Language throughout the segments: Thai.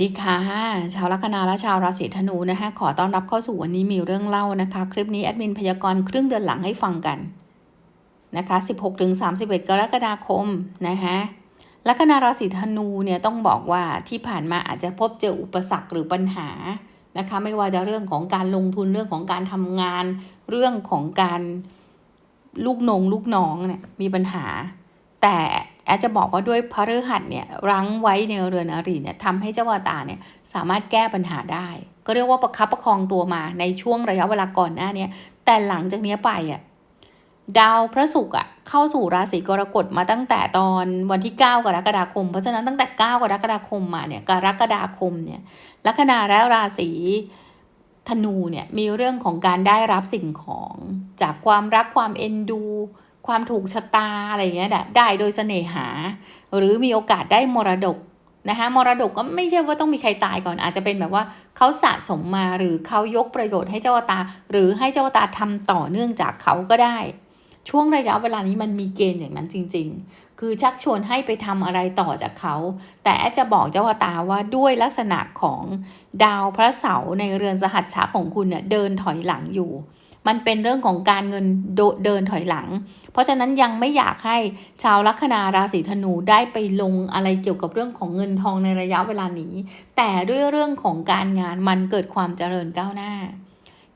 ดีค่ะ ชาวลัคนาและชาวราศีธนูนะคะขอต้อนรับเข้าสู่วันนี้มีเรื่องเล่านะคะ คลิปนี้แอดมินพยากรณ์ครึ่งเดือนหลังให้ฟังกันนะคะ 16-31 กรกฎาคมนะคะลัคนาราศีธนูเนี่ยต้องบอกว่าที่ผ่านมาอาจจะพบเจออุปสรรคหรือปัญหานะคะ ไม่ว่าจะเรื่องของการลงทุนเรื่องของการทำงาน เรื่องของการลูกนงลูกน้องเนี่ยมีปัญหา แต่ อดจะบอกว่าด้วยพระฤหัสเนี่ยรั้งไว้ในเรือนอริเนี่ยทำให้เจ้าวาตาเนี่ยสามารถแก้ปัญหาได้ ก็เรียกว่าประคับประคองตัวมาในช่วงระยะเวลาก่อนหน้านี้แต่หลังจากนี้ไปอะดาวพระศุกร์อะเข้าสู่ราศีกรกฎมาตั้งแต่ตอนวันที่ 9 กรกฎาคม เพราะฉะนั้นตั้งแต่ 9 กรกฎาคมมาเนี่ยกรกฎาคมเนี่ยลัคนาและราศีธนูเนี่ยมีเรื่องของการได้รับสิ่งของจากความรักความเอ็นดู ความถูกชะตาอะไรอย่างเงี้ยได้โดยเสน่หา หรือมีโอกาสได้มรดกนะคะมรดกก็ไม่ใช่ว่าต้องมีใครตายก่อนอาจจะเป็นแบบว่าเขาสะสมมาหรือเขายกประโยชน์ให้เจ้าตา หรือให้เจ้าตาทำต่อเนื่องจากเขาก็ได้ ช่วงระยะเวลานี้มันมีเกณฑ์อย่างนั้นจริง ๆ คือชักชวนให้ไปทำอะไรต่อจากเขา แต่แอจะบอกเจ้าตาว่าด้วยลักษณะของดาวพระเสาร์ในเรือนสหัชชะของคุณเนี่ยเดินถอยหลังอยู่ มันเป็นเรื่องของการเงินเดินถอยหลัง เพราะฉะนั้นยังไม่อยากให้ชาวลัคนาราศีธนูได้ไปลงอะไรเกี่ยวกับเรื่องของเงินทองในระยะเวลานี้ แต่ด้วยเรื่องของการงานมันเกิดความเจริญก้าวหน้า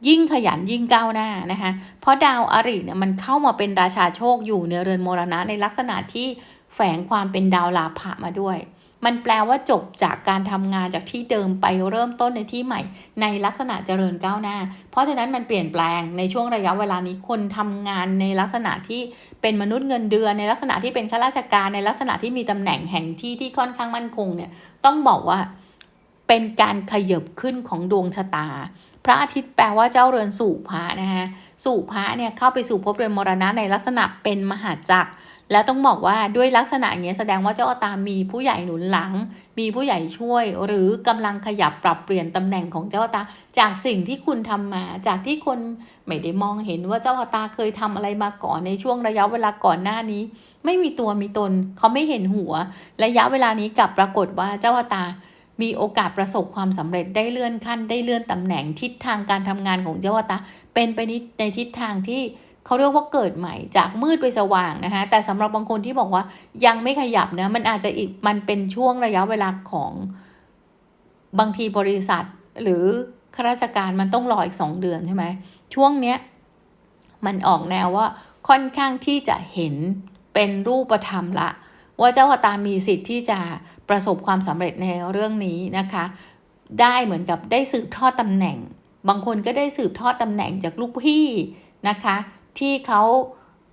ยิ่งขยันยิ่งก้าวหน้านะคะ เพราะดาวอริเนี่ยมันเข้ามาเป็นราชาโชคอยู่ในเรือนมรณะในลักษณะที่แฝงความเป็นดาวลาภะมาด้วย มันแปลว่าจบจากการทำงานจากที่เดิมไปเริ่มต้นในที่ใหม่ ในลักษณะเจริญก้าวหน้า เพราะฉะนั้นมันเปลี่ยนแปลงในช่วงระยะเวลานี้คนทำงานในลักษณะที่เป็นมนุษย์เงินเดือน ในลักษณะที่เป็นข้าราชการในลักษณะที่มีตำแหน่งแห่งที่ที่ค่อนข้างมั่นคงเนี่ยต้องบอกว่าเป็นการขยบขึ้นของดวงชะตา พระอาทิตย์แปลว่าเจ้าเรือนสู่พระนะคะสู่พระเนี่ยเข้าไปสู่ภพเรือนมรณะในลักษณะเป็นมหาจักร แล้วต้องบอกว่าด้วยลักษณะอย่างนี้แสดงว่าเจ้าอตามีผู้ใหญ่หนุนหลัง มีผู้ใหญ่ช่วย หรือกำลังขยับปรับเปลี่ยนตำแหน่งของเจ้าอตา จากสิ่งที่คุณทำมา จากที่คนไม่ได้มองเห็นว่าเจ้าอตาเคยทำอะไรมาก่อนในช่วงระยะเวลาก่อนหน้านี้ ไม่มีตัวมีตนเขาไม่เห็นหัว ระยะเวลานี้กลับปรากฏว่าเจ้าอตามีโอกาสประสบความสำเร็จได้เลื่อนขั้นได้เลื่อนตำแหน่งทิศทางการทำงานของเจ้าตาเป็นไปในทิศทางที่ เขาเรียกว่าเกิดใหม่จากมืดไปสว่างนะคะ แต่สำหรับบางคนที่บอกว่ายังไม่ขยับนะมันอาจจะอีกมันเป็นช่วงระยะเวลาของบางทีบริษัท หรือข้าราชการมันต้องรออีกสองเดือนใช่ไหมช่วงเนี้ยมันออกแนวว่าค่อนข้างที่จะเห็นเป็นรูปธรรมละ ว่าเจ้าตามีสิทธิ์ที่จะประสบความสำเร็จในเรื่องนี้นะคะ ได้เหมือนกับได้สืบทอดตำแหน่ง บางคนก็ได้สืบทอดตำแหน่งจากลูกพี่นะคะ ที่เขา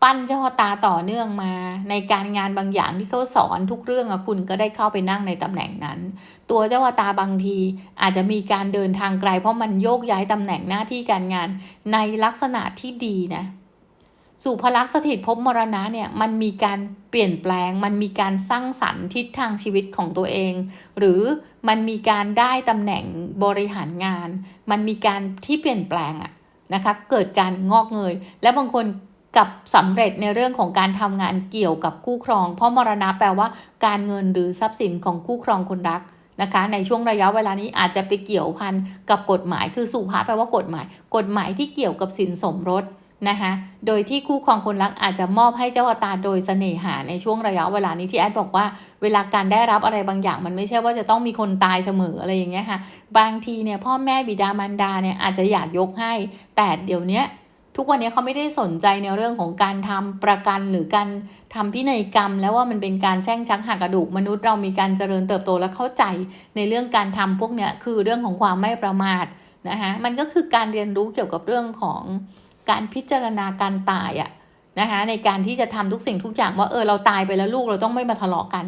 ปั้นเจ้าตาต่อเนื่องมา ในการงานบางอย่างที่เขาสอนทุกเรื่องอะคุณก็ได้เข้าไปนั่งในตำแหน่งนั้น ตัวเจ้าตาบางทีอาจจะมีการเดินทางไกล เพราะมันโยกย้ายตำแหน่งหน้าที่การงานในลักษณะที่ดีนะสู่พลักษสถิตภพมรณะเนี่ยมันมีการเปลี่ยนแปลง มันมีการสร้างสรรค์ทิศทางชีวิตของตัวเอง หรือมันมีการได้ตำแหน่งบริหารงาน มันมีการที่เปลี่ยนแปลงอะ นะคะเกิดการงอกเงย และบางคนกับสำเร็จในเรื่องของการทำงานเกี่ยวกับคู่ครอง เพราะมรณะแปลว่าการเงินหรือทรัพย์สินของคู่ครองคนรักนะคะในช่วงระยะเวลานี้อาจจะไปเกี่ยวพันกับกฎหมายคือสุภาแปลว่ากฎหมาย กฎหมายที่เกี่ยวกับสินสมรส นะคะโดยที่คู่ครองคนรักอาจจะมอบให้เจ้าตาโดยเสน่หาในช่วงระยะเวลานี้ที่แอดบอกว่า เวลาการได้รับอะไรบางอย่าง มันไม่ใช่ว่าจะต้องมีคนตายเสมออะไรอย่างเงี้ยค่ะ บางทีเนี่ยพ่อแม่บิดามารดาเนี่ยอาจจะอยากยกให้ แต่เดี๋ยวนี้ทุกวันนี้เขาไม่ได้สนใจในเรื่องของการทำประกันหรือการทำพินัยกรรม แล้วว่ามันเป็นการแช่งชักหักกระดูกมนุษย์เรามีการเจริญเติบโตและเข้าใจในเรื่องการทำพวกเนี้ยคือเรื่องของความไม่ประมาทนะคะมันก็คือการเรียนรู้เกี่ยวกับเรื่องของ การพิจารณาการตายอะนะคะในการที่จะทำทุกสิ่งทุกอย่างว่าเออเราตายไปแล้วลูกเราต้องไม่มาทะเลาะกัน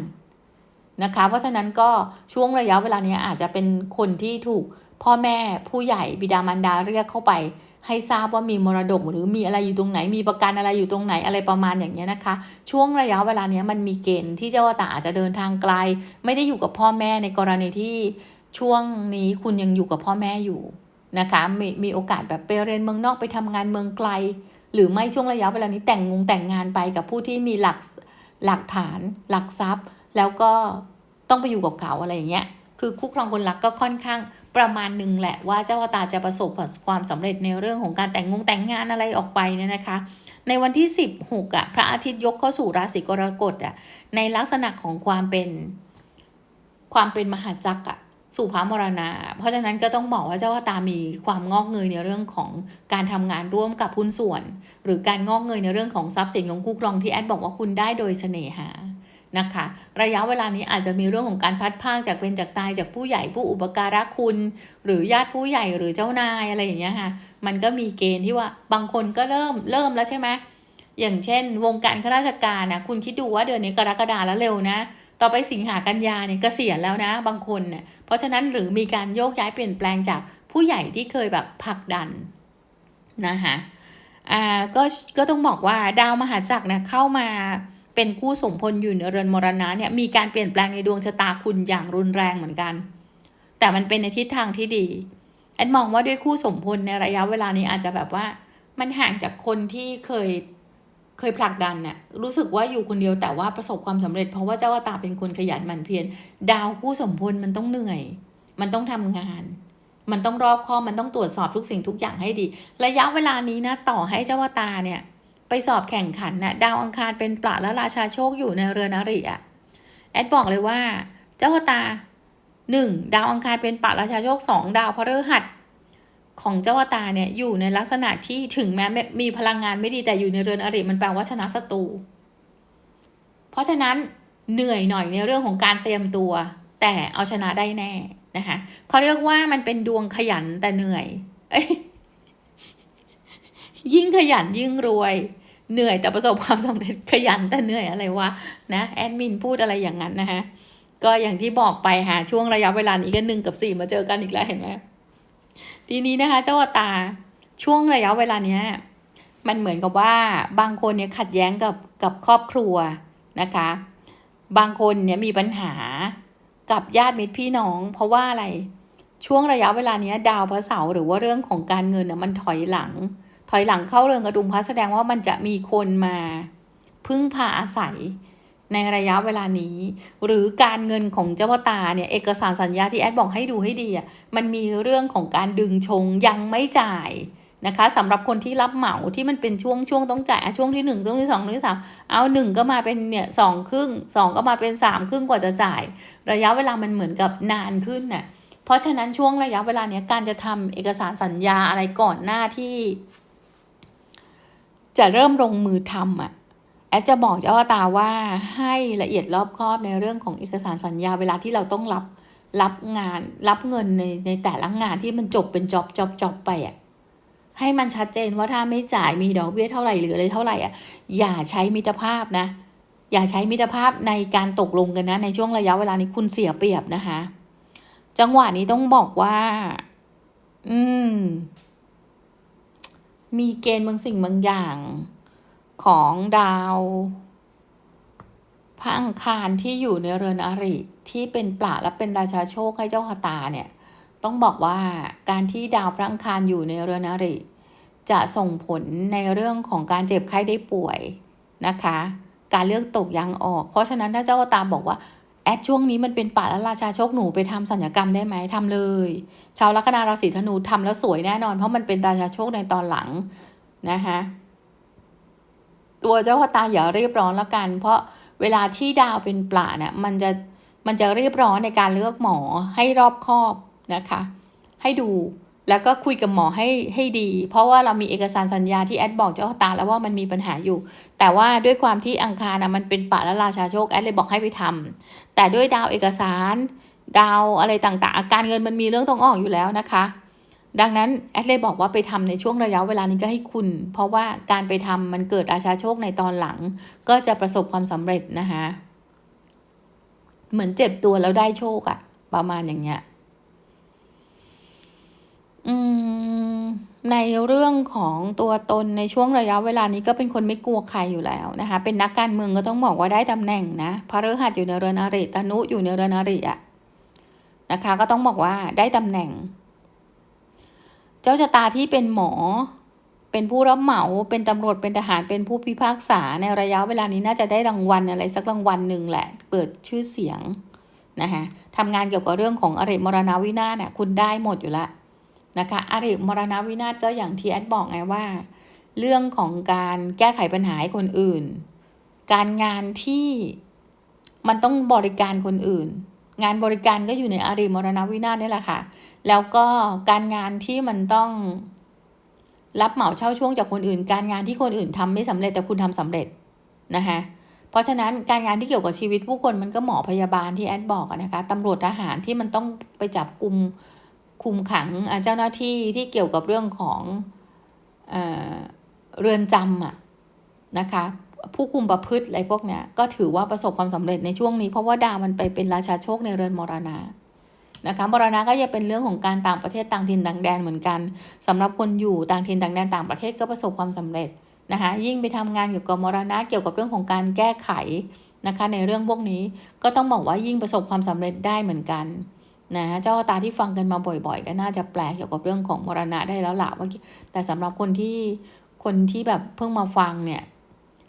นะคะ เพราะฉะนั้นก็ช่วงระยะเวลานี้อาจจะเป็นคนที่ถูกพ่อแม่ผู้ใหญ่บิดามารดาเรียกเข้าไป ให้ทราบว่ามีมรดกหรือมีอะไรอยู่ตรงไหน มีประกันอะไรอยู่ตรงไหนอะไรประมาณอย่างนี้ยนะคะ ช่วงระยะเวลานี้มันมีเกณฑ์ที่เจ้าตาอาจจะเดินทางไกล ไม่ได้อยู่กับพ่อแม่ในกรณีที่ช่วงนี้คุณยังอยู่กับพ่อแม่อยู่ นะคะมีมีโอกาสแบบไปเรียนเมืองนอกไปทำงานเมืองไกล หรือไม่ช่วงระยะเวลานี้แต่งงงแต่งงานไปกับผู้ที่มีหลักหลักฐานหลักทรัพย์ แล้วก็ต้องไปอยู่กับเขาอะไรอย่างเงี้ยคือคู่ครองคนรักก็ค่อนข้างประมาณหนึ่งแหละว่าเจ้าตาจะประสบความสำเร็จในเรื่องของการแต่งงงแต่งงานอะไรออกไปเนี่ยนะคะ ในวันที่ 16อะพระอาทิตย์ยกเข้าสู่ราศีกรกฎอะในลักษณะของความเป็นความเป็นมหาจักรอะ สู่พระมรณาเพราะฉะนั้นก็ต้องบอกว่าเจ้าชะตามีความงอกเงยในเรื่องของการทำงานร่วมกับหุ้นส่วน หรือการงอกเงยในเรื่องของทรัพย์สินของคู่ครองที่แอดบอกว่าคุณได้โดยเสน่หานะคะระยะเวลานี้อาจจะมีเรื่องของการพัดพากจากเป็นจากตายจากผู้ใหญ่ผู้อุปการะคุณ หรือญาติผู้ใหญ่หรือเจ้านายอะไรอย่างเงี้ยค่ะมันก็มีเกณฑ์ที่ว่าบางคนก็เริ่มเริ่มแล้วใช่ไหมอย่างเช่น วงการข้าราชการนะคุณคิดดูว่าเดือนนี้กรกฎาแล้วเร็วนะ ต่อไปสิงหากันยาเนี่ยเกษียณแล้วนะบางคนเนี่ยเพราะฉะนั้นหรือมีการโยกย้ายเปลี่ยนแปลงจากผู้ใหญ่ที่เคยแบบผลักดันนะคะอ่าก็ก็ต้องบอกว่าดาวมหาจักรเนี่ยเข้ามาเป็นคู่สมพลอยู่ในเรือนมรณะเนี่ยมีการเปลี่ยนแปลงในดวงชะตาคุณอย่างรุนแรงเหมือนกัน แต่มันเป็นในทิศทางที่ดีแอนมองว่าด้วยคู่สมพลในระยะเวลานี้อาจจะแบบว่า มันห่างจากคนที่เคย เคยผลักดันเนี่ยรู้สึกว่าอยู่คนเดียวแต่ว่าประสบความสำเร็จ เพราะว่าเจ้าตาเป็นคนขยันหมั่นเพียรดาวคู่สมพลมันต้องเหนื่อย มันต้องทำงาน มันต้องรอบคอบมันต้องตรวจสอบทุกสิ่งทุกอย่างให้ดี ระยะเวลานี้นะต่อให้เจ้าตาเนี่ย ไปสอบแข่งขันนะ่ะดาวอังคารเป็นปละและราชาโชคอยู่ในเรือนอริอะแอดบอกเลยว่า เจ้าตาหนึ่งดาวอังคารเป็นปละราชาโชคสองดาวพฤหัส ของเจ้าตาเนี่ยอยู่ในลักษณะที่ถึงแม้มีพลังงานไม่ดีแต่อยู่ในเรือนอริมันแปลว่าชนะศัตรู เพราะฉะนั้นเหนื่อยหน่อยในเรื่องของการเตรียมตัว แต่เอาชนะได้แน่นะคะเขาเรียกว่ามันเป็นดวงขยันแต่เหนื่อยยิ่งขยันยิ่งรวย เหนื่อยแต่ประสบความสำเร็จขยันแต่เหนื่อยอะไรวะนะแอดมินพูดอะไรอย่างนั้นนะคะก็อย่างที่บอกไปหาช่วงระยะเวลานี้ก็หนึ่งกับสี่มาเจอกันอีกแล้วเห็นไหม ทีนี้นะคะ เจ้าตาช่วงระยะเวลาเนี้ยมันเหมือนกับว่าบางคนเนี่ยขัดแย้งกับกับครอบครัวนะคะ บางคนเนี่ยมีปัญหากับญาติมิตรพี่น้อง เพราะว่าอะไรช่วงระยะเวลานี้ดาวพระเสาร์หรือว่าเรื่องของการเงินเนี่ยมันถอยหลัง ถอยหลังเข้าเรือนกระดุมพระแสดงว่ามันจะมีคนมาพึ่งพาอาศัย ในระยะเวลานี้ หรือการเงินของเจ้าตาเนี่ยเอกสารสัญญาที่แอดบอกให้ดูให้ดีอะมันมีเรื่องของการดึงชงยังไม่จ่ายนะคะสำหรับคนที่รับเหมาที่มันเป็นช่วงช่วงต้องจ่ายช่วงที่หนึ่งช่วงที่สองช่วงที่สามเอาหนึ่งก็มาเป็นเนี่ยสองครึ่งสองก็มาเป็นสามครึ่งกว่าจะจ่าย ระยะเวลามันเหมือนกับนานขึ้นน่ะเพราะฉะนั้นช่วงระยะเวลาเนี้ยการจะทำเอกสารสัญญาอะไรก่อนหน้าที่ จะเริ่มลงมือทำอะ แอดจะบอกเจ้าตาว่าให้ละเอียดรอบคอบในเรื่องของเอกสารสัญญาเวลาที่เราต้องรับรับงานรับเงินในในแต่ละงานที่มันจบเป็นจอบจอบจอบไปอะให้มันชัดเจนว่าถ้าไม่จ่ายมีดอกเบี้ยเท่าไหร่หรืออะไรเท่าไหร่อะอย่าใช้มิตรภาพนะ อย่าใช้มิตรภาพในการตกลงกันนะ ในช่วงระยะเวลานี้คุณเสียเปรียบนะคะ จังหวะนี้ต้องบอกว่า อืม มีเกณฑ์บางสิ่งบางอย่าง ของดาวพระอังคารที่อยู่ในเรือนอริที่เป็นปลาและเป็นราชาโชคให้เจ้าหตาเนี่ยต้องบอกว่าการที่ดาวพระอังคารอยู่ในเรือนอริ จะส่งผลในเรื่องของการเจ็บไข้ได้ป่วยนะคะ การเลือกตกยังออก เพราะฉะนั้นถ้าเจ้าตาบอกว่าแอดช่วงนี้มันเป็นป่าและราชาโชคหนูไปทำสัญญกรรมได้ไหมทำเลย ชาวลัคนาราศีธนูทำแล้วสวยแน่นอน เพราะมันเป็นราชาโชคในตอนหลังนะคะ ตัวเจ้าพตาอย่ารีบร้อนแล้วกัน เพราะเวลาที่ดาวเป็นปลาเนี่ยมันจะมันจะรีบร้อนในการเลือกหมอให้รอบคอบนะคะ ให้ดูแล้วก็คุยกับหมอให้ให้ดี เพราะว่าเรามีเอกสารสัญญาที่แอดบอกเจ้าตาแล้วว่ามันมีปัญหาอยู่ แต่ว่าด้วยความที่อังคารนะมันเป็นปะและราชาโชคแอดเลยบอกให้ไปทำแต่ด้วยดาวเอกสาร ดาวอะไรต่างๆ อาการเงินมันมีเรื่องต้องออกอยู่แล้วนะคะ ดังนั้นแอดเลยบอกว่าไปทำในช่วงระยะเวลานี้ก็ให้คุณ เพราะว่าการไปทำมันเกิดราชาโชคในตอนหลัง ก็จะประสบความสำเร็จนะคะเหมือนเจ็บตัวแล้วได้โชคอะประมาณอย่างเงี้ยในเรื่องของตัวตนในช่วงระยะเวลานี้ก็เป็นคนไม่กลัวใครอยู่แล้วนะคะ เป็นนักการเมืองก็ต้องบอกว่าได้ตำแหน่งนะพระฤหัสอยู่ในเรือนอริตนุอยู่ในเรือนอริอะนะคะ ก็ต้องบอกว่าได้ตำแหน่ง เจ้าชะตาที่เป็นหมอ เป็นผู้รับเหมา เป็นตำรวจ เป็นทหาร เป็นผู้พิพากษา ในระยะเวลานี้น่าจะได้รางวัลอะไรสักรางวัลหนึ่งแหละ เปิดชื่อเสียงนะคะทำงานเกี่ยวกับเรื่องของอริมรณวินาศเนี่ยคุณได้หมดอยู่ละนะคะอริมรณวินาศก็อย่างที่แอดบอกไงว่า เรื่องของการแก้ไขปัญหาให้คนอื่น การงานที่มันต้องบริการคนอื่น งานบริการก็อยู่ในอาริมรณวินาศนี่แหละค่ะ แล้วก็การงานที่มันต้องรับเหมาเช่าช่วงจากคนอื่น การงานที่คนอื่นทำไม่สำเร็จแต่คุณทำสำเร็จนะคะเพราะฉะนั้นการงานที่เกี่ยวกับชีวิตผู้คนมันก็หมอพยาบาลที่แอดบอกนะคะตำรวจทหารที่มันต้องไปจับกลุ่มคุมขังเจ้าหน้าที่ที่เกี่ยวกับเรื่องของเอเรือนจำอะนะคะ ผู้คุมประพฤติอะไรพวกเนี้ยก็ถือว่าประสบความสำเร็จในช่วงนี้ เพราะว่าดาวมันไปเป็นราชาโชคในเรือนมรณะนะคะมรณะก็จะเป็นเรื่องของการต่างประเทศต่างถิ่นต่างแดนเหมือนกันสำหรับคนอยู่ต่างถิ่นต่างแดนต่างประเทศก็ประสบความสำเร็จนะคะยิ่งไปทำงานเกี่ยวกับมรณะเกี่ยวกับเรื่องของการแก้ไขนะคะในเรื่องพวกนี้ก็ต้องบอกว่ายิ่งประสบความสำเร็จได้เหมือนกันนะเจ้าตาที่ฟังกันมาบ่อย ๆ ก็น่าจะแปลเกี่ยวกับเรื่องของมรณะได้แล้วล่ะว่าแต่สำหรับคนที่คนที่แบบเพิ่งมาฟังเนี่ย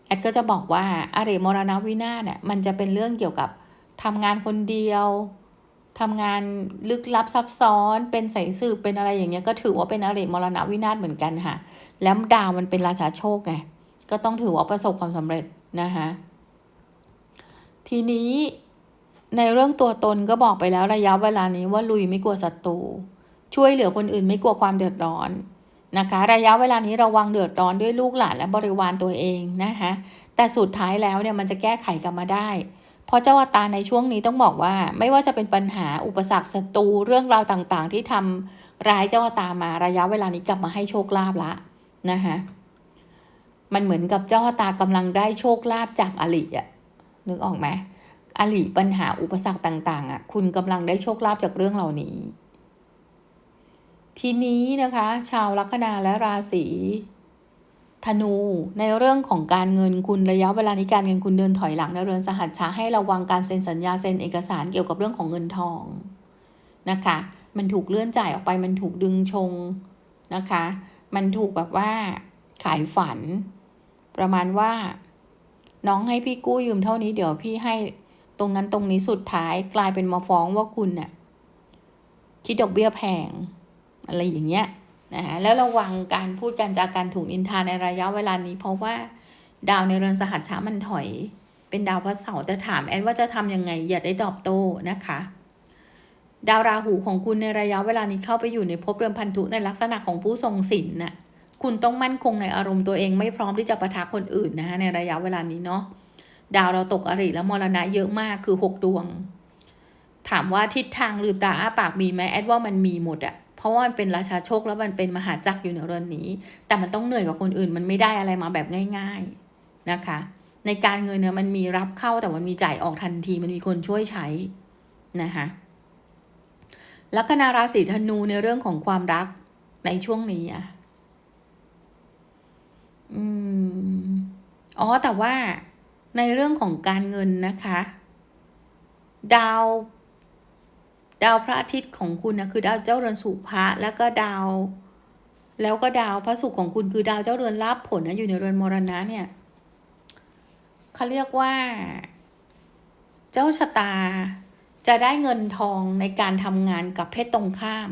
แอดก็จะบอกว่าอาริมรณวินาศเนี่ยมันจะเป็นเรื่องเกี่ยวกับทำงานคนเดียวทำงานลึกลับซับซ้อน เป็นสายสืบเป็นอะไรอย่างเงี้ยก็ถือว่าเป็นอาริมรณวินาศเหมือนกันค่ะ แล้วดาวมันเป็นราชาโชคไงก็ต้องถือว่าประสบความสำเร็จนะคะทีนี้ในเรื่องตัวตนก็บอกไปแล้วระยะเวลานี้ว่าลุยไม่กลัวศัตรูช่วยเหลือคนอื่นไม่กลัวความเดือดร้อน นะคะ ระยะเวลานี้ระวังเดือดร้อนด้วยลูกหลานและบริวารตัวเองนะคะแต่สุดท้ายแล้วเนี่ยมันจะแก้ไขกันมาได้ เพราะเจ้าอตาในช่วงนี้ต้องบอกว่า ไม่ว่าจะเป็นปัญหาอุปสรรคศัตรูเรื่องราวต่างๆ ที่ทำร้ายเจ้าอตามาระยะเวลานี้กลับมาให้โชคลาภละนะคะมันเหมือนกับเจ้าตากำลังได้โชคลาภจากอลิอะนึกออกไหมอลิปัญหาอุปสรรคต่างๆอะคุณกำลังได้โชคลาภจากเรื่องเหล่านี้ ทีนี้นะคะ ชาวลัคนาและราศีธนูในเรื่องของการเงินคุณระยะเวลานี้การเงินคุณเดินถอยหลังในเรือนสหัชชาให้ระวังการเซ็นสัญญาเซ็นเอกสารเกี่ยวกับเรื่องของเงินทองนะคะ มันถูกเลื่อนจ่ายออกไปมันถูกดึงชงนะคะ มันถูกแบบว่าขายฝัน ประมาณว่า น้องให้พี่กู้ยืมเท่านี้เดี๋ยวพี่ให้ตรงนั้นตรงนี้สุดท้ายกลายเป็นมาฟ้องว่าคุณเนี่ยคิดดอกเบี้ยแพง อะไรอย่างเงี้ยนะคะแล้วระวังการพูดการจาการถูกอินทาในระยะเวลานี้ เพราะว่าดาวในเรือนสหัสช้ามันถอย เป็นดาวพระเสาร์แต่ถามแอนว่าจะทำยังไงอย่าได้ตอบโต้นะคะ ดาวราหูของคุณในระยะเวลานี้เข้าไปอยู่ในภพเรือนพันธุในลักษณะของผู้ทรงศีลน่ะคุณต้องมั่นคงในอารมณ์ตัวเองไม่พร้อมที่จะประทะคนอื่นนะคะในระยะเวลานี้เนาะดาวเราตกอริและมรณะเยอะมากคือหกดวง ถามว่าทิศทางลืมตาอ้าปากมีไหมแอดว่ามันมีหมดอะ ราะว่ามันเป็นราชาโชคแล้วมันเป็นมหาจักรอยู่ในเรือนนี้ แต่มันต้องเหนื่อยกว่าคนอื่น มันไม่ได้อะไรมาแบบง่าย ๆนะคะ ในการเงินเนี่ยมันมีรับเข้าแต่มันมีจ่ายออกทันที มันมีคนช่วยใช้นะคะลัคนาราศีธนูในเรื่องของความรักในช่วงนี้อะอืมอ๋อแต่ว่าในเรื่องของการเงินนะคะ ดาว ดาวพระอาทิตย์ของคุณนะคือดาวเจ้าเรือนสุภะแล้วก็ดาว แล้วก็ดาวพระศุกร์ของคุณคือดาวเจ้าเรือนลาภผลนะอยู่ในเรือนมรณะเนี่ยเขาเรียกว่า เจ้าชะตาจะได้เงินทองในการทำงานกับเพศตรงข้าม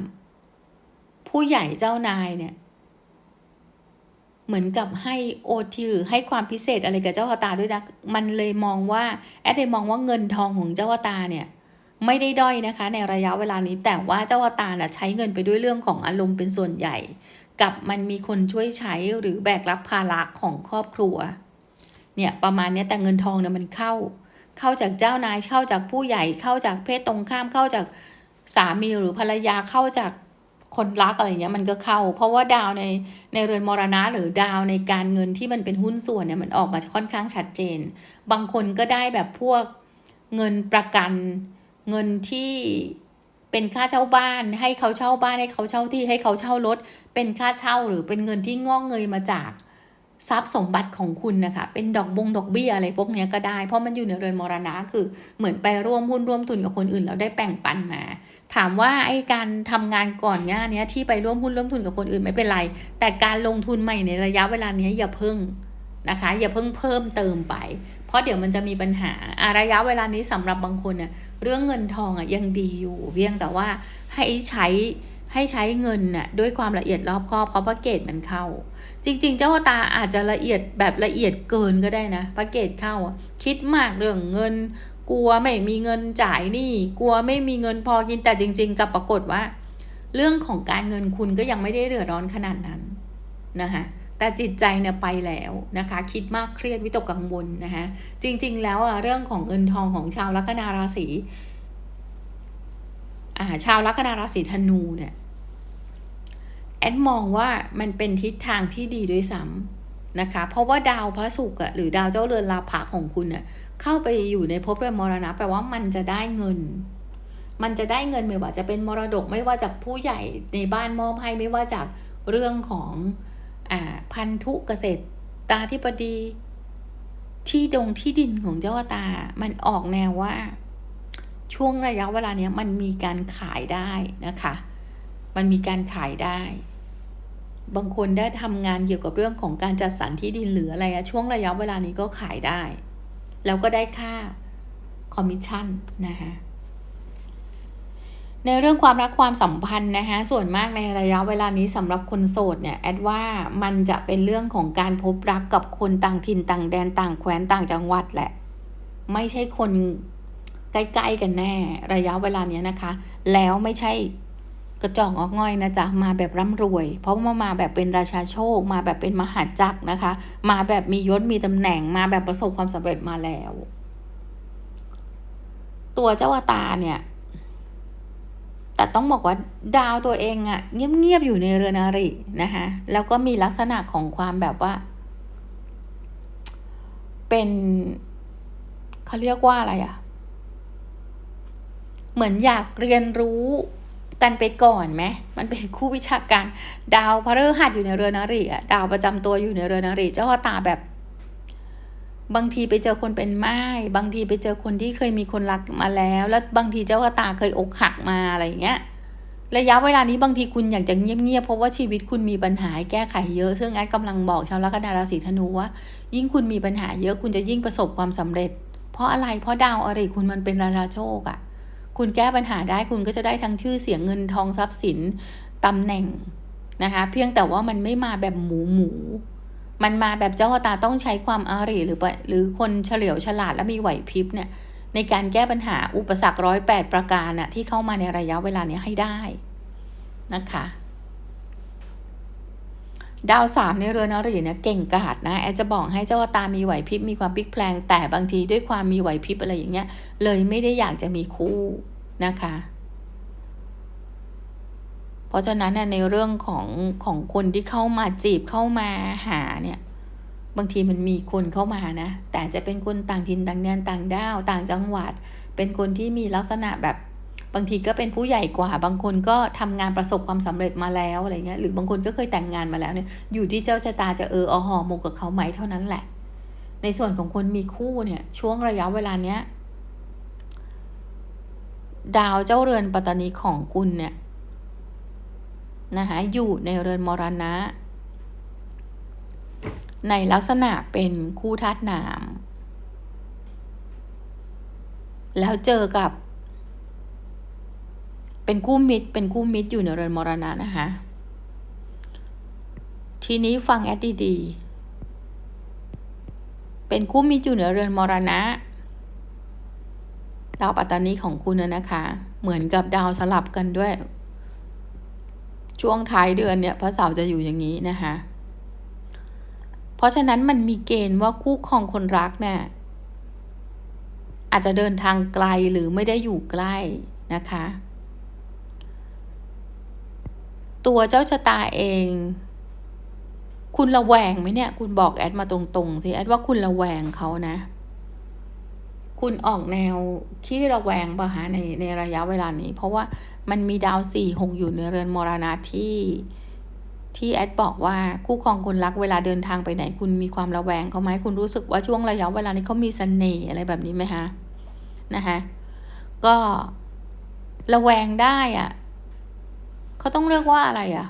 ผู้ใหญ่เจ้านายเนี่ย เหมือนกับให้โอทีหรือให้ความพิเศษอะไรกับเจ้าตาด้วยนะมันเลยมองว่า แอดเลยมองว่าเงินทองของเจ้าตาเนี่ย ไม่ได้ด้อยนะคะ ในระยะเวลานี้แต่ว่าเจ้าตาน่ะใช้เงินไปด้วยเรื่องของอารมณ์เป็นส่วนใหญ่ กับมันมีคนช่วยใช้หรือแบกรับภาระของครอบครัวเนี่ยประมาณนี้แต่เงินทองเนี่ยมันเข้า เข้าจากเจ้านายเข้าจากผู้ใหญ่เข้าจากเพศตรงข้ามเข้าจากสามีหรือภรรยาเข้าจากคนรักอะไรเงี้ยมันก็เข้า เพราะว่าดาวในในเรือนมรณะหรือดาวในการเงินที่มันเป็นหุ้นส่วนเนี่ยมันออกมาค่อนข้างชัดเจน บางคนก็ได้แบบพวกเงินประกัน เงินที่เป็นค่าเช่าบ้าน ให้เขาเช่าบ้านให้เขาเช่าที่ให้เขาเช่ารถ เป็นค่าเช่าหรือเป็นเงินที่งอกเงยมาจากทรัพย์สมบัติของคุณนะคะ เป็นดอกบงดอกเบี้ยอะไรพวกนี้ก็ได้ เพราะมันอยู่ในเรือนมรณะคือเหมือนไปร่วมหุ้นร่วมทุนกับคนอื่นแล้วได้แบ่งปันมา ถามว่าไอ้การทำงานก่อนเนี้ยเนี้ยที่ไปร่วมหุ้นร่วมทุนกับคนอื่นไม่เป็นไร แต่การลงทุนใหม่ในระยะเวลานี้อย่าเพิ่งนะคะ อย่าเพิ่งเพิ่มเติมไป ราะเดี๋ยวมันจะมีปัญหาอาระยะเวลานี้สำหรับบางคนเนี่ยเรื่องเงินทองอะยังดีอยู่เพียงแต่ว่าให้ใช้ให้ใช้เงินน่ะด้วยความละเอียดรอบคอบเพราะพระเกตมันเข้า จริง ๆ เจ้าตาอาจจะละเอียดแบบละเอียดเกินก็ได้นะพระเกตเข้าคิดมากเรื่องเงิน กลัวไม่มีเงินจ่ายหนี่กลัวไม่มีเงินพอกินแต่จริง ๆ กับปรากฏว่า เรื่องของการเงินคุณก็ยังไม่ได้เดือดร้อนขนาดนั้นนะคะ แต่จิตใจเนี่ยไปแล้วนะคะ คิดมากเครียดวิตกกังวลนะคะจริง ๆ แล้วอะเรื่องของเงินทองของชาวลัคนาราศีอ่าชาวลัคนาราศีธนูเนี่ยแอดมองว่ามันเป็นทิศทางที่ดีด้วยซ้ำนะคะ เพราะว่าดาวพระศุกร์หรือดาวเจ้าเรือนลาภะของคุณเนี่ยเข้าไปอยู่ในภพเรือนมรณะแปลว่ามันจะได้เงิน มันจะได้เงินไม่ว่าจะเป็นมรดกไม่ว่าจากผู้ใหญ่ในบ้านมอบให้ไม่ว่าจากเรื่องของ พันธุเกษตรตาธิปดี ที่ดงที่ดินของเจ้าตา มันออกแนวว่า ช่วงระยะเวลาเนี้ยมันมีการขายได้นะคะ มันมีการขายได้ บางคนได้ทำงานเกี่ยวกับเรื่องของการจัดสรรที่ดินหรืออะไรอะช่วงระยะเวลานี้ก็ขายได้ แล้วก็ได้ค่าคอมมิชชั่นนะคะ ในเรื่องความรักความสัมพันธ์นะคะส่วนมากในระยะเวลานี้สำหรับคนโสดเนี่ยแอดว่ามันจะเป็นเรื่องของการพบรักกับคนต่างถิ่นต่างแดนต่างแคว้นต่างจังหวัดแหละ ไม่ใช่คนใกล้ๆกันแน่ ระยะเวลานี้นะคะ แล้วไม่ใช่กระจอกงอกง่อยนะจ๊ะมาแบบร่ำรวย เพราะว่ามาแบบเป็นราชาโชค มาแบบเป็นมหาจักรนะคะ มาแบบมียศมีตำแหน่ง มาแบบประสบความสำเร็จมาแล้ว ตัวเจ้าตาเนี่ย แต่ต้องบอกว่าดาวตัวเองอะเงียบๆอยู่ในเรือนอรินะคะแล้วก็มีลักษณะของความแบบว่า เป็นเขาเรียกว่าอะไรอะเหมือนอยากเรียนรู้กันไปก่อนไหมมันเป็นคู่วิชาการ ดาวพระฤหัสอยู่ในเรือนอริอะดาวประจำตัวอยู่ในเรือนอริเจ้าตาแบบ บางทีไปเจอคนเป็นไม้บางทีไปเจอคนที่เคยมีคนรักมาแล้ว แล้วบางทีเจ้าตาเคยอกหักมาอะไรอย่างเงี้ยระยะเวลานี้บางทีคุณอยากจะเงียบๆเพราะว่าชีวิตคุณมีปัญหาแก้ไขเยอะ ซึ่งแอดกำลังบอกชาวลัคนาราศีธนูว่า ยิ่งคุณมีปัญหาเยอะคุณจะยิ่งประสบความสำเร็จ เพราะอะไรเพราะดาวอะไรคุณมันเป็นราชาโชคอะคุณแก้ปัญหาได้คุณก็จะได้ทั้งชื่อเสียงเงินทองทรัพย์สินตำแหน่งนะคะ เพียงแต่ว่ามันไม่มาแบบหมูหมู มันมาแบบเจ้าตาต้องใช้ความอารีหรือหรือคนเฉลียวฉลาดและมีไหวพริบเนี่ยในการแก้ปัญหาอุปสรรคร้อยแปดประการน่ะที่เข้ามาในระยะเวลานี้ให้ได้นะคะ ดาวสามในเรือนอริเนี่ยเก่งกาจนะแอดจะบอกให้เจ้าตามีไหวพริบมีความพลิกแปลงแต่บางทีด้วยความมีไหวพริบอะไรอย่างเงี้ยเลยไม่ได้อยากจะมีคู่นะคะ เพราะฉะนั้นในเรื่องของของคนที่เข้ามาจีบเข้ามาหาเนี่ยบางทีมันมีคนเข้ามานะ แต่จะเป็นคนต่างถิ่นต่างแดนต่างด้าวต่างจังหวัด เป็นคนที่มีลักษณะแบบบางทีก็เป็นผู้ใหญ่กว่า บางคนก็ทำงานประสบความสำเร็จมาแล้วอะไรเงี้ยหรือบางคนก็เคยแต่งงานมาแล้วเนี่ยอยู่ที่เจ้าชะตาจะเอออหอหมกกับเขาไหมเท่านั้นแหละ ในส่วนของคนมีคู่เนี่ย ช่วงระยะเวลาเนี้ย ดาวเจ้าเรือนปัตตานีของคุณเนี่ย นะคะอยู่ในเรือนมรณะ ในลักษณะเป็นคู่ธาตุน้ำแล้วเจอกับ เป็นคู่มิตร เป็นคู่มิตรอยู่ในเรือนมรณะนะคะทีนี้ฟังแอดดีๆ เป็นคู่มิตรอยู่ในเรือนมรณะ ดาวปัตตานีของคุณนะคะ เหมือนกับดาวสลับกันด้วย ช่วงท้ายเดือนเนี่ยพระเสาร์จะอยู่อย่างนี้นะคะ เพราะฉะนั้นมันมีเกณฑ์ว่าคู่ครองคนรักเนี่ยอาจจะเดินทางไกลหรือไม่ได้อยู่ใกล้นะคะ ตัวเจ้าชะตาเอง คุณระแวงไหมเนี่ย คุณบอกแอดมาตรงๆสิแอดว่าคุณระแวงเขานะ คุณออกแนวขี้ระแวงป่ะฮะในในระยะเวลานี้ เพราะว่ามันมีดาวสี่หงอยู่ในเรือนมรณะที่ที่แอดบอกว่าคู่ครองคนรักเวลาเดินทางไปไหน คุณมีความระแวงเขาไหมคุณรู้สึกว่าช่วงระยะเวลานี้เขามีสเสน่ห์อะไรแบบนี้ไหมคะนะคะก็ระแวงได้อะเขาต้องเรียกว่าอะไรอะ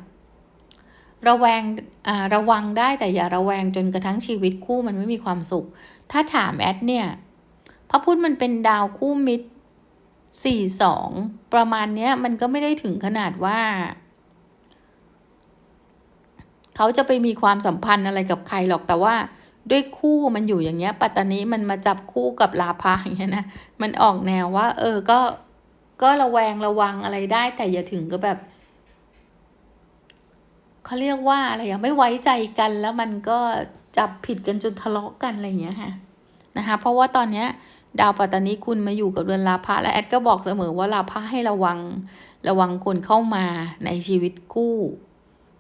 ระแวงอ่าระวังได้แต่อย่าระแวงจนกระทั่งชีวิตคู่มันไม่มีความสุข ถ้าถามแอดเนี่ย ระพุธมันเป็นดาวคู่มิตรสี่สองประมาณเนี้ยมันก็ไม่ได้ถึงขนาดว่า เขาจะไปมีความสัมพันธ์อะไรกับใครหรอกแต่ว่าด้วยคู่มันอยู่อย่างเงี้ย ปัตตานีมันมาจับคู่กับลาพาอย่างเงี้ยนะมันออกแนวว่า เออก็ก็ระแวงระวังอะไรได้ แต่อย่าถึงก็แบบเขาเรียกว่าอะไรอะไม่ไว้ใจกันแล้วมันก็จับผิดกันจนทะเลาะกันอะไรอย่างเงี้ยค่ะนะคะเพราะว่าตอนเนี้ย ดาวปัตตานีคุณมาอยู่กับเรือนลาภะและแอดก็บอกเสมอว่าลาภะให้ระวังระวังคนเข้ามาในชีวิตคู่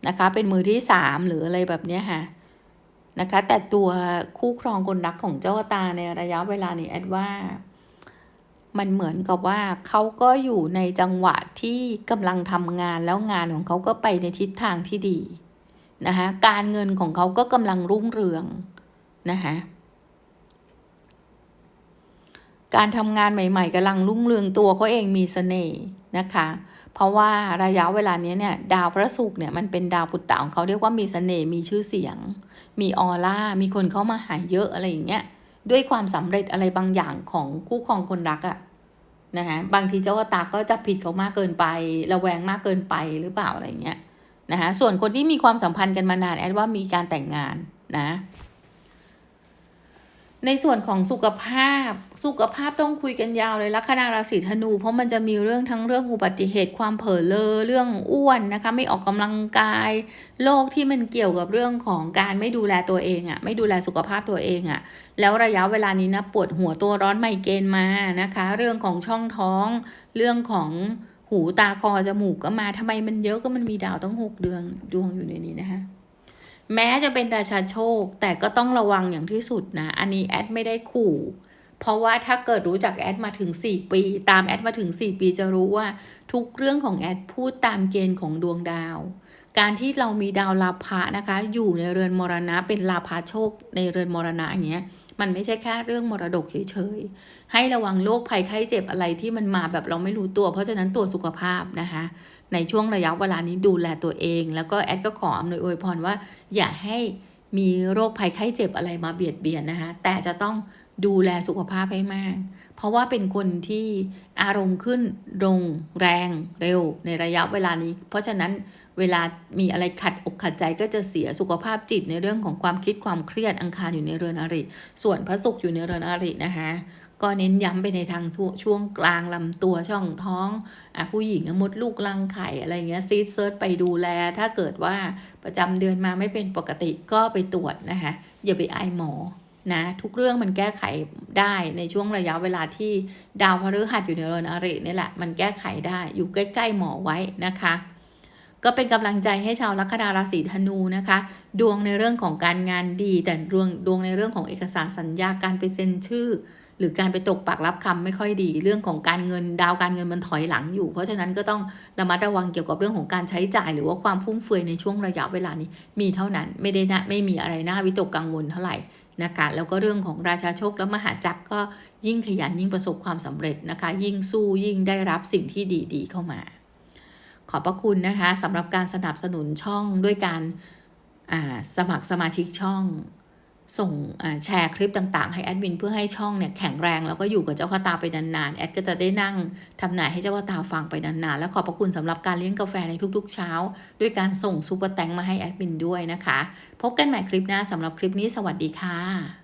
นะคะ เป็นมือที่สามหรืออะไรแบบนี้ค่ะนะคะ แต่ตัวคู่ครองคนรักของเจ้าตาในระยะเวลานี้แอดว่า มันเหมือนกับว่าเขาก็อยู่ในจังหวะที่กำลังทำงานแล้วงานของเขาก็ไปในทิศทางที่ดีนะคะการเงินของเขาก็กำลังรุ่งเรืองนะคะ การทำงานใหม่ๆกำลังรุ่งเรืองตัวเขาเองมีเสน่ห์นะคะ เพราะว่าระยะเวลานี้เนี่ยดาวพระศุกร์เนี่ยมันเป็นดาวปุตตะของเขาเรียกว่ามีเสน่ห์มีชื่อเสียง มีออร่ามีคนเข้ามาหาเยอะอะไรอย่างเงี้ยด้วยความสำเร็จอะไรบางอย่างของคู่ครองคนรักอะนะคะบางทีเจ้าตาก็จะผิดเขามากเกินไประแวงมากเกินไปหรือเปล่าอะไรเงี้ยนะคะส่วนคนที่มีความสัมพันธ์กันมานานแอดว่ามีการแต่งงานนะ ในส่วนของสุขภาพ สุขภาพต้องคุยกันยาวเลยลัคนาราศีธนู เพราะมันจะมีเรื่องทั้งเรื่องอุบัติเหตุความเผลอเลอเรื่องอ้วนนะคะ ไม่ออกกำลังกายโรคที่มันเกี่ยวกับเรื่องของการไม่ดูแลตัวเองอะ่ะ ไม่ดูแลสุขภาพตัวเองอะ่ะ แล้วระยะเวลานี้นะปวดหัวตัวร้อนไมเกรนมานะคะ เรื่องของช่องท้อง เรื่องของหูตาคอจมูกก็มาทำไมมันเยอะก็มันมีดาวตั้งหกเดือนดวงอยู่ในนี้นะคะ แม้จะเป็นราชาโชค แต่ก็ต้องระวังอย่างที่สุดนะ อันนี้แอดไม่ได้ขู่ เพราะว่าถ้าเกิดรู้จักแอดมาถึง 4 ปี ตามแอดมาถึง 4 ปีจะรู้ว่าทุกเรื่องของแอดพูดตามเกณฑ์ของดวงดาว การที่เรามีดาวลาภะนะคะ อยู่ในเรือนมรณะ เป็นลาภะโชค ในเรือนมรณะอย่างเงี้ยมันไม่ใช่แค่เรื่องมรดกเฉยๆ ให้ระวังโรคภัยไข้เจ็บอะไรที่มันมาแบบเราไม่รู้ตัว เพราะฉะนั้นตัวสุขภาพนะคะ ในช่วงระยะเวลานี้ดูแลตัวเอง แล้วก็แอดก็ขออำนวยอวยพรว่า อย่าให้มีโรคภัยไข้เจ็บอะไรมาเบียดเบียนนะคะ แต่จะต้องดูแลสุขภาพให้มาก เพราะว่าเป็นคนที่อารมณ์ขึ้นรงแรงเร็วในระยะเวลานี้ เพราะฉะนั้นเวลามีอะไรขัดอกขัดใจก็จะเสียสุขภาพจิตในเรื่องของความคิดความเครียดอังคารอยู่ในเรือนอริ ส่วนพระศุกร์อยู่ในเรือนอรินะคะ ก็เน้นย้ำไปในทางช่วงกลางลำตัวช่องท้องอผู้หญิงมดลูกรังไข่อะไรเงี้ยซีดเซิร์ชไปดูแล ถ้าเกิดว่าประจำเดือนมาไม่เป็นปกติก็ไปตรวจนะคะอย่าไปไอหมอนะทุกเรื่องมันแก้ไขได้ในช่วงระยะเวลาที่ดาวพฤหัสอยู่ในเรือนอรินี่แหละ มันแก้ไขได้อยู่ใกล้ ๆ หมอไว้นะคะ ก็เป็นกำลังใจให้ชาวลัคนาราศีธนูนะคะ ดวงในเรื่องของการงานดี แต่ดวงดวงในเรื่องของเอกสารสัญญาการไปเซ็นชื่อ หรือการไปตกปากรับคำไม่ค่อยดี เรื่องของการเงินดาวการเงินมันถอยหลังอยู่ เพราะฉะนั้นก็ต้องระมัดระวังเกี่ยวกับเรื่องของการใช้จ่าย หรือว่าความฟุ่มเฟือยในช่วงระยะเวลานี้มีเท่านั้นไม่ได้นะไม่มีอะไรน่าวิตกกังวลเท่าไหร่นะคะแล้วก็เรื่องของราชาโชคและมหาจักรก็ยิ่งขยันยิ่งประสบความสำเร็จนะคะ ยิ่งสู้ยิ่งได้รับสิ่งที่ดีๆ เข้ามา ขอบพระคุณนะคะสำหรับการสนับสนุนช่องด้วยการสมัครสมาชิกช่อง ส่งแชร์คลิปต่างๆ ให้แอดมินเพื่อให้ช่องเนี่ยแข็งแรงแล้วก็อยู่กับเจ้าข้าตาไปนานๆ แอดก็จะได้นั่งทำนายให้เจ้าข้าตาฟังไปนานๆ และขอบพระคุณสำหรับการเลี้ยงกาแฟในทุกๆเช้า ด้วยการส่งซูเปอร์แตงมาให้แอดมินด้วยนะคะ พบกันใหม่คลิปหน้าสำหรับคลิปนี้สวัสดีค่ะ